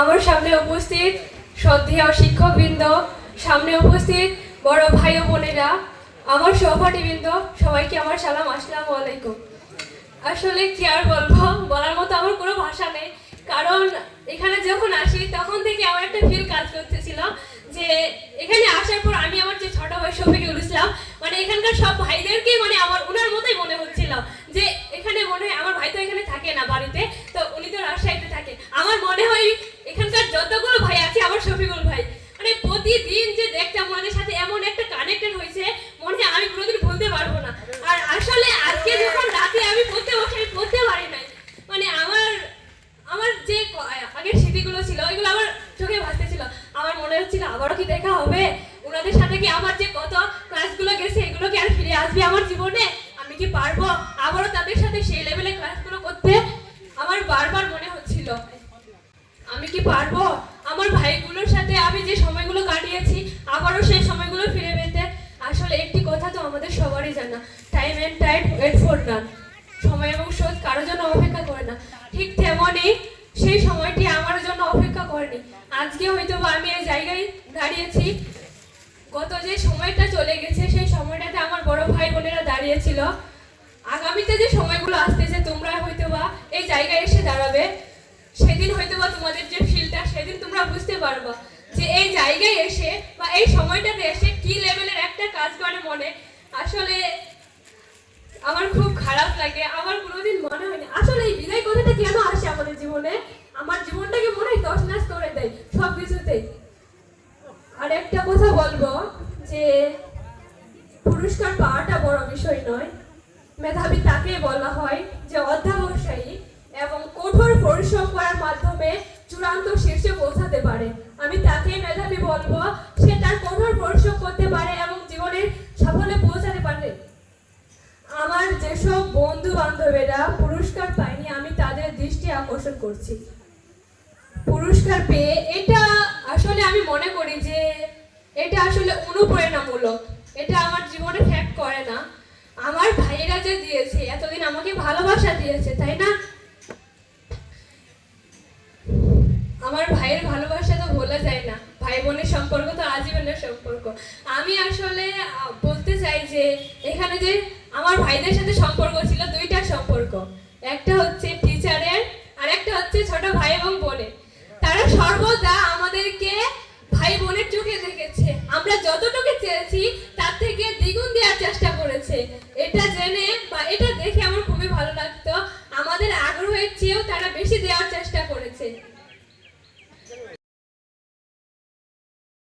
আমার সামনে উপস্থিত শ্রদ্ধেয় শিক্ষকবৃন্দ, সামনে উপস্থিত বড় ভাই ও বোনেরা, আমার সহপাঠীবৃন্দ, সবাইকে আমার সালাম, আসসালামু আলাইকুম। আসলে কি আর বলব? বলার মতো আমার কোনো ভাষা নেই। কারণ এখানে যখন আসি, তখন থেকে আমার একটা ফিল কাজ করতেছিল যে এখানে আসার পর আমি আমার যে ছোট ভাই শফিকুল ইসলাম মানে এখানকার সব ভাইদেরকে মানে আমার ওনার মতোই মনে হচ্ছিল যে এখানে মনে হয়, আমার ভাই তো এখানে থাকে না বাড়িতে তো উনি তো রাজশাহীতে থাকে আমার মনে হয় এখানকার যতগুলো ভাই আছে আমার শফিকুল ভাই মানে যে দেখতাম সাথে এমন একটা কানেক্টেড হয়েছে, মনে আমি কোনোদিন ভুলতে পারব না। আর আসলে আজকে যখন রাতে আমি পড়তে বসে, আমি পড়তে পারি নাই। মানে আমার আমার যে আগের স্মৃতিগুলো ছিল, ওইগুলো আমার চোখে ভাসতেছিল। আমার মনে হচ্ছিল, আবারও কি দেখা হবে? ওনাদের সাথে কি আমার যে কত ক্লাসগুলো গেছে, এগুলো কি আর ফিরে আসবে আমার জীবনে? আমি কি পারব আবারও তাদের সাথে সেই লেভেলে ক্লাসগুলো করতে? আমার বারবার মনে হচ্ছিল। আমি কি পারব? আবারও সেই সময়গুলো ফিরে পেতে আসলে একটি কথা তো আমাদের সবারই জানা। Time and tide wait for none সময় এবং স্রোত কারোর জন্য অপেক্ষা করে না। ঠিক তেমনই সেই সময়টি আমার জন্য অপেক্ষা করেনি। আজকে হয়তো বা আমি এই জায়গায় দাঁড়িয়েছি। গত যে সময়টা চলে গেছে, সেই সময়টাতে আমার বড় ভাই বোনেরা দাঁড়িয়েছিল। আগামীতে যে সময়গুলো আসতেছে, তোমরা হয়তো বা এই জায়গায় এসে দাঁড়াবে। সেদিন হয়তো বা তোমাদের যে ফিলটা সেদিন তোমরা বুঝতে পারবা যে এই জায়গায় এসে এই সময়টাতে এসে কি লেভেলের একটা কাজ করে মনে? আসলে আমার খুব খারাপ লাগে। আমার কোনোদিন মনে হয়নি। আসলে এই বিদায় কথাটা কেন আসে আমাদের জীবনে? আমার জীবনটাকে মনে হয় তছনাছ করে দেয়, সব কিছুতেই। আর একটা কথা বলব যে, পুরস্কার পাওয়াটা বড় বিষয় নয়। মেধাবী তাকে বলা হয় যে অধ্যাবসায়ী এবং কঠোর পরিশ্রম করার মাধ্যমে চূড়ান্ত শীর্ষে পৌঁছাতে পারে। আমি তাকে মেধাবী বলব করতে পারে এবং জীবনের সাফল্যে পৌঁছাতে পারে। আমার যেসব বন্ধু বান্ধবেরা পুরস্কার পায়নি, আমি তাদের দৃষ্টি আকর্ষণ করছি। পুরস্কার পেয়ে এটা আসলে আমি মনে করি যে এটা আসলে অনুপ্রেরণামূলক। এটা আমার জীবনে ফ্যাক্ট করে না। আমার ভাইয়েরা যে দিয়েছে, এতদিন আমাকে ভালোবাসা দিয়েছে, তাই না? আমার ভাইয়ের ভালোবাসা তো বলা যায় না। ভাই বোনের সম্পর্ক তো আজীবনের সম্পর্ক। আমি আসলে বলতে চাই যে, এখানে যে আমার ভাইদের সাথে সম্পর্ক ছিল দুইটা সম্পর্ক। একটা হচ্ছে টিচারের আর একটা হচ্ছে ছোট ভাই এবং বোনের। তারা সর্বদা আমাদেরকে ভাই বোনের চোখে দেখেছে। আমরা যতটুকু চেয়েছি, তার থেকে দ্বিগুণ দেওয়ার চেষ্টা করেছে। এটা জেনে বা এটা দেখে আমার খুবই ভালো লাগতো। আমাদের আগ্রহের চেয়েও তারা বেশি দেওয়ার